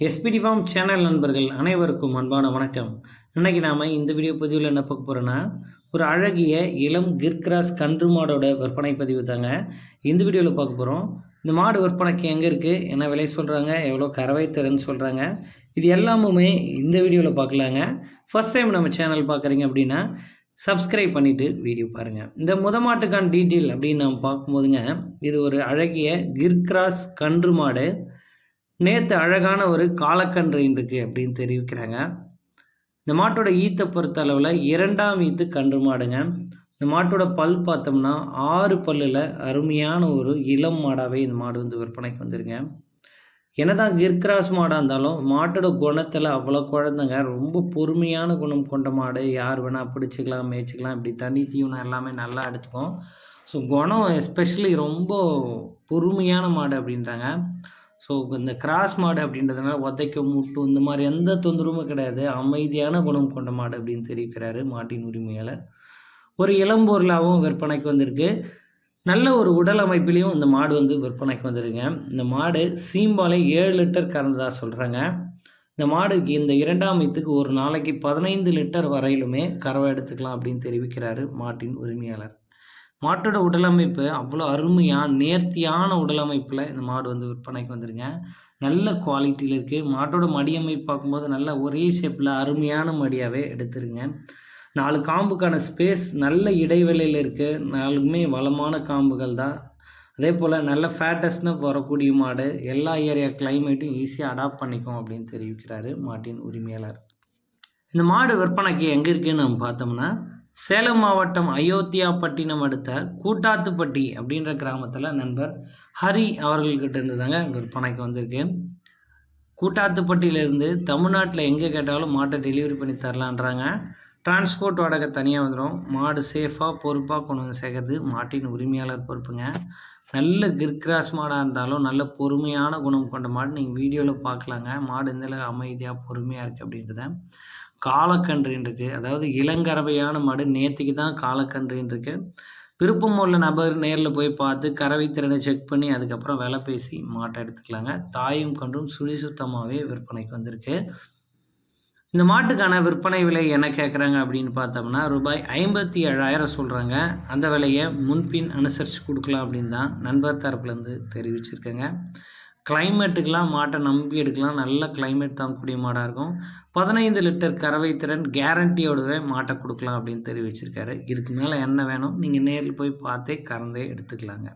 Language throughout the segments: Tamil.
எஸ்பிடி ஃபார்ம் சேனல் நண்பர்கள் அனைவருக்கும் அன்பான வணக்கம். இன்னைக்கு நாம் இந்த வீடியோ பதிவில் என்ன பார்க்க போகிறோன்னா ஒரு அழகிய இளம் கிர்கிராஸ் கன்று மாடோட விற்பனை பதிவு தாங்க. இந்த வீடியோவில் பார்க்க போகிறோம் இந்த மாடு விற்பனைக்கு எங்கே இருக்குது என்ன விலை சொல்கிறாங்க எவ்வளோ கறவை திறன்னு சொல்கிறாங்க இது எல்லாமுமே இந்த வீடியோவில் பார்க்கலாங்க. ஃபர்ஸ்ட் டைம் நம்ம சேனல் பார்க்குறீங்க அப்படின்னா சப்ஸ்கிரைப் பண்ணிவிட்டு வீடியோ பாருங்கள் இந்த முத மாட்டுக்கான டீட்டெயில் அப்படின்னு நம்ம பார்க்கும்போதுங்க இது ஒரு அழகிய கிர்கிராஸ் கன்று மாடு. நேற்று அழகான ஒரு காலக்கன்று இருக்கு அப்படின்னு தெரிவிக்கிறாங்க. இந்த மாட்டோட ஈத்தை பொறுத்த அளவில் இரண்டாம் ஈத்து கன்று மாடுங்க. இந்த மாட்டோட பல் பார்த்தோம்னா ஆறு பல்லில் அருமையான ஒரு இளம் மாடாகவே இந்த மாடு வந்து விற்பனைக்கு வந்துருங்க. என்னதான் கிர்கிராஸ் மாடாக இருந்தாலும் மாட்டோட குணத்தில் அவ்வளோ குழந்தைங்க ரொம்ப பொறுமையான குணம் கொண்ட மாடு. யார் வேணால் பிடிச்சிக்கலாம் மேய்ச்சிக்கலாம் இப்படி தனி தீவனம் எல்லாமே நல்லா எடுத்துக்கும் ஸோ குணம் எஸ்பெஷலி ரொம்ப பொறுமையான மாடு அப்படின்றாங்க. ஸோ இந்த கிராஸ் மாடு அப்படின்றதுனால உதைக்கும் முட்டும் இந்த மாதிரி எந்த தொந்தரவும் கிடையாது. அமைதியான குணம் கொண்ட மாடு அப்படின்னு தெரிவிக்கிறாரு மாட்டின் உரிமையாளர். ஒரு இளம்பொருளாகவும் விற்பனைக்கு வந்திருக்கு. நல்ல ஒரு உடல் அமைப்பிலையும் இந்த மாடு வந்து விற்பனைக்கு வந்துருங்க. இந்த மாடு சீம்பாலை ஏழு லிட்டர் கறந்ததா சொல்கிறாங்க இந்த மாடுக்கு இந்த இரண்டாம் மைத்துக்கு ஒரு நாளைக்கு பதினைந்து லிட்டர் வரையிலுமே கறவை எடுத்துக்கலாம் அப்படின்னு தெரிவிக்கிறாரு மாட்டின் உரிமையாளர். மாட்டோட உடலமைப்பு அவ்வளோ அருமையாக நேர்த்தியான உடலமைப்பில் இந்த மாடு வந்து விற்பனைக்கு வந்துருங்க. நல்ல குவாலிட்டியில் இருக்குது மாட்டோட மடி அமைப்பு பார்க்கும்போது நல்ல ஒரே ஷேப்பில் அருமையான மடியாகவே எடுத்துருங்க. நாலு காம்புக்கான ஸ்பேஸ் நல்ல இடைவெளியில் இருக்குது நாலுமே வளமான காம்புகள் தான். அதே போல் நல்ல ஃபேட்டஸ்னு வரக்கூடிய மாடு எல்லா ஏரியா கிளைமேட்டும் ஈஸியாக அடாப்ட் பண்ணிக்கும் அப்படின்னு தெரிவிக்கிறாரு மாட்டின் உரிமையாளர். இந்த மாடு விற்பனைக்கு எங்கே இருக்குன்னு நம்ம பார்த்தோம்னா சேலம் மாவட்டம் அயோத்தியாப்பட்டினம் அடுத்த கூட்டாத்துப்பட்டி அப்படின்ற கிராமத்தில் நண்பர் ஹரி அவர்கள்கிட்ட இருந்து தாங்க விற்பனைக்கு வந்திருக்கு. கூட்டாத்துப்பட்டியிலேருந்து தமிழ்நாட்டில் எங்கே கேட்டாலும் மாட்டை டெலிவரி பண்ணி தரலான்றாங்க. டிரான்ஸ்போர்ட் வாடகை தனியாக வந்துடும் மாடு சேஃபாக பொறுப்பாக கொண்டு வந்து சேர்க்கறது மாட்டின் உரிமையாளர் பொறுப்புங்க. நல்ல கிர்கிராஸ் மாடாக இருந்தாலும் நல்ல பொறுமையான குணம் கொண்ட மாடு நீங்கள் வீடியோவில் பார்க்கலாங்க. மாடு எந்த அளவுக்கு அமைதியாக பொறுமையாக இருக்குது அப்படின்றத. காலக்கன்றின் இருக்குது அதாவது இளங்கறவையான மாடு நேற்றுக்கு தான் காலக்கன்றின் இருக்குது விருப்பம் உள்ள நபர் நேரில் போய் பார்த்து கறவை திறனை செக் பண்ணி அதுக்கப்புறம் விலை பேசி மாட்டை எடுத்துக்கலாங்க. தாயும் கன்றும் சுழி சுத்தமாகவே விற்பனைக்கு வந்திருக்கு. இந்த மாட்டுக்கான விற்பனை விலை என்ன கேட்குறாங்க அப்படின்னு பார்த்தோம்னா ரூபாய் ஐம்பத்தி ஏழாயிரம் சொல்கிறாங்க அந்த விலையை முன்பின் அனுசரித்து கொடுக்கலாம் அப்படின்னு தான் நண்பர் தரப்புலேருந்து தெரிவிச்சிருக்கேங்க. கிளைமேட்டுக்கெலாம் மாட்டை நம்பி எடுக்கலாம். நல்ல கிளைமேட் தாங்கக்கூடிய மாடாக இருக்கும். பதினைந்து லிட்டர் கறவை திறன் கேரண்டியோடவே மாட்டை கொடுக்கலாம் அப்படின்னு தெரிவிச்சிருக்காரு. இதுக்கு மேலே என்ன வேணும்? நீங்கள் நேரில் போய் பார்த்தே கறந்தே எடுத்துக்கலாங்க.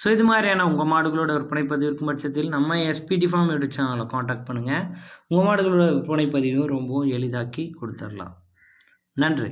ஸோ இது மாதிரியான உங்கள் மாடுகளோட விற்பனை பதிவு இருக்கும் பட்சத்தில் நம்ம எஸ்பிடி ஃபார்ம் யூடியூப் சேனலில் காண்டாக்ட் பண்ணுங்கள் உங்கள் மாடுகளோட விற்பனை பதிவும் ரொம்பவும் எளிதாக்கி கொடுத்துடலாம் நன்றி.